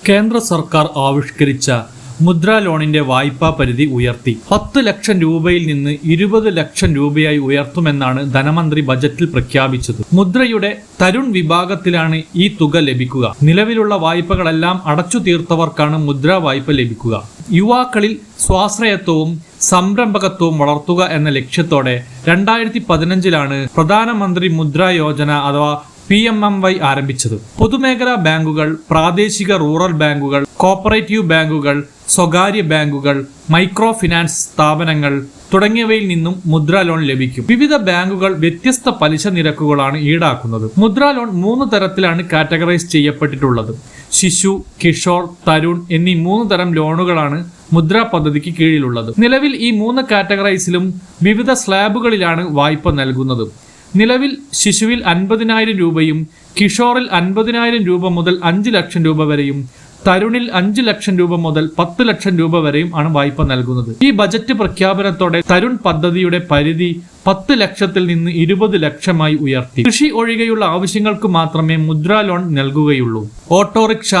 കേന്ദ്ര സർക്കാർ ആവിഷ്കരിച്ച മുദ്ര ലോണിന്റെ വായ്പാ പരിധി ഉയർത്തി. പത്ത് ലക്ഷം രൂപയിൽ നിന്ന് ഇരുപത് ലക്ഷം രൂപയായി ഉയർത്തുമെന്നാണ് ധനമന്ത്രി ബജറ്റിൽ പ്രഖ്യാപിച്ചത്. മുദ്രയുടെ തരുൺ വിഭാഗത്തിലാണ് ഈ തുക ലഭിക്കുക. നിലവിലുള്ള വായ്പകളെല്ലാം അടച്ചു തീർത്തവർക്കാണ് മുദ്ര വായ്പ ലഭിക്കുക. യുവാക്കളിൽ സ്വാശ്രയത്വവും സംരംഭകത്വവും വളർത്തുക എന്ന ലക്ഷ്യത്തോടെ രണ്ടായിരത്തി പതിനഞ്ചിലാണ് പ്രധാനമന്ത്രി മുദ്ര യോജന അഥവാ പി എം എം വൈ ആരംഭിച്ചത്. പൊതുമേഖലാ ബാങ്കുകൾ പ്രാദേശിക റൂറൽ ബാങ്കുകൾ കോപ്പറേറ്റീവ് ബാങ്കുകൾ സ്വകാര്യ ബാങ്കുകൾ മൈക്രോ ഫിനാൻസ് സ്ഥാപനങ്ങൾ തുടങ്ങിയവയിൽ നിന്നും മുദ്ര ലോൺ ലഭിക്കും. വിവിധ ബാങ്കുകൾ വ്യത്യസ്ത പലിശ നിരക്കുകളാണ് ഈടാക്കുന്നത്. മുദ്ര ലോൺ മൂന്ന് തരത്തിലാണ് കാറ്റഗറൈസ് ചെയ്യപ്പെട്ടിട്ടുള്ളത്. ശിശു കിഷോർ തരുൺ എന്നീ മൂന്ന് തരം ലോണുകളാണ് മുദ്ര പദ്ധതിക്ക് കീഴിലുള്ളത്. നിലവിൽ ഈ മൂന്ന് കാറ്റഗറൈസിലും വിവിധ സ്ലാബുകളിലാണ് വായ്പ നൽകുന്നത്. നിലവിൽ ശിശുവിൽ അൻപതിനായിരം രൂപയും കിഷോറിൽ അൻപതിനായിരം രൂപ മുതൽ അഞ്ച് ലക്ഷം രൂപ വരെയും തരുണിൽ അഞ്ച് ലക്ഷം രൂപ മുതൽ പത്ത് ലക്ഷം രൂപ വരെയും ആണ് വായ്പ നൽകുന്നത്. ഈ ബജറ്റ് പ്രഖ്യാപനത്തോടെ തരുൺ പദ്ധതിയുടെ പരിധി പത്ത് ലക്ഷത്തിൽ നിന്ന് ഇരുപത് ലക്ഷമായി ഉയർത്തി. കൃഷി ഒഴികെയുള്ള ആവശ്യങ്ങൾക്ക് മാത്രമേ മുദ്രാ ലോൺ നൽകുകയുള്ളൂ. ഓട്ടോറിക്ഷ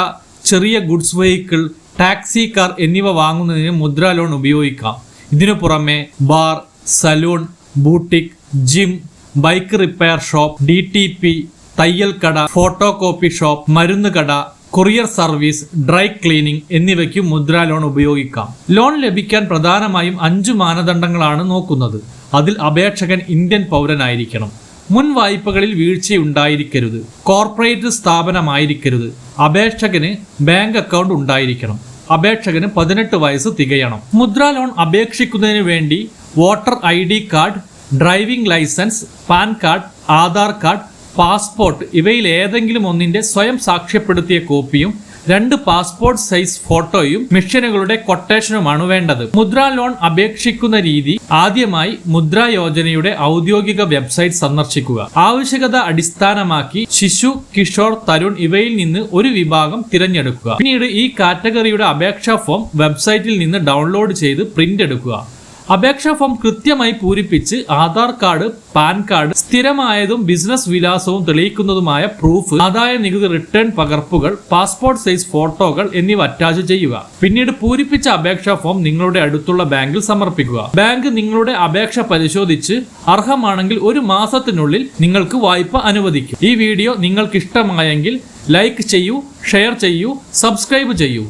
ചെറിയ ഗുഡ്സ് വെഹിക്കിൾ ടാക്സി കാർ എന്നിവ വാങ്ങുന്നതിന് മുദ്രാ ലോൺ ഉപയോഗിക്കാം. ഇതിനു പുറമെ bar salon boutique gym bike repair shop D T P തയ്യൽ കട ഫോട്ടോ കോപ്പി ഷോപ്പ് മരുന്ന് കട കൊറിയർ സർവീസ് ഡ്രൈ ക്ലീനിംഗ് എന്നിവയ്ക്ക് മുദ്രാ ലോൺ ഉപയോഗിക്കാം. ലോൺ ലഭിക്കാൻ പ്രധാനമായും അഞ്ചു മാനദണ്ഡങ്ങളാണ് നോക്കുന്നത്. അതിൽ അപേക്ഷകൻ ഇന്ത്യൻ പൗരനായിരിക്കണം. മുൻ വായ്പകളിൽ വീഴ്ചയുണ്ടായിരിക്കരുത്. കോർപ്പറേറ്റ് സ്ഥാപനമായിരിക്കരുത്. അപേക്ഷകന് ബാങ്ക് അക്കൗണ്ട് ഉണ്ടായിരിക്കണം. അപേക്ഷകന് പതിനെട്ട് വയസ്സ് തികയണം. മുദ്രാ ലോൺ അപേക്ഷിക്കുന്നതിന് വേണ്ടി voter ID card driving licence PAN card Aadhaar card passport ഇവയിൽ ഏതെങ്കിലും ഒന്നിന്റെ സ്വയം സാക്ഷ്യപ്പെടുത്തിയ കോപ്പിയും രണ്ട് പാസ്പോർട്ട് സൈസ് ഫോട്ടോയും മിഷനുകളുടെ കൊട്ടേഷനുമാണ് വേണ്ടത്. മുദ്ര ലോൺ അപേക്ഷിക്കുന്ന രീതി ആദ്യമായി മുദ്രാ യോജനയുടെ ഔദ്യോഗിക വെബ്സൈറ്റ് സന്ദർശിക്കുക. ആവശ്യകത അടിസ്ഥാനമാക്കി ശിശു കിഷോർ തരുൺ ഇവയിൽ നിന്ന് ഒരു വിഭാഗം തിരഞ്ഞെടുക്കുക. പിന്നീട് ഈ കാറ്റഗറിയുടെ അപേക്ഷാ ഫോം വെബ്സൈറ്റിൽ നിന്ന് ഡൗൺലോഡ് ചെയ്ത് പ്രിന്റ് എടുക്കുക. അപേക്ഷാ ഫോം കൃത്യമായി പൂരിപ്പിച്ച് ആധാർ കാർഡ് പാൻ കാർഡ് സ്ഥിരമായതും ബിസിനസ് വിലാസവും തെളിയിക്കുന്നതുമായ പ്രൂഫ് ആദായ നികുതി റിട്ടേൺ പകർപ്പുകൾ പാസ്പോർട്ട് സൈസ് ഫോട്ടോകൾ എന്നിവ അറ്റാച്ച് ചെയ്യുക. പിന്നീട് പൂരിപ്പിച്ച അപേക്ഷാ ഫോം നിങ്ങളുടെ അടുത്തുള്ള ബാങ്കിൽ സമർപ്പിക്കുക. ബാങ്ക് നിങ്ങളുടെ അപേക്ഷ പരിശോധിച്ച് അർഹമാണെങ്കിൽ ഒരു മാസത്തിനുള്ളിൽ നിങ്ങൾക്ക് വായ്പ അനുവദിക്കും. ഈ വീഡിയോ നിങ്ങൾക്ക് ഇഷ്ടമായെങ്കിൽ ലൈക്ക് ചെയ്യൂ ഷെയർ ചെയ്യൂ സബ്സ്ക്രൈബ് ചെയ്യൂ.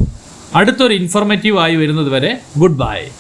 അടുത്തൊരു ഇൻഫോർമേറ്റീവ് ആയി വരുന്നത് വരെ ഗുഡ് ബൈ.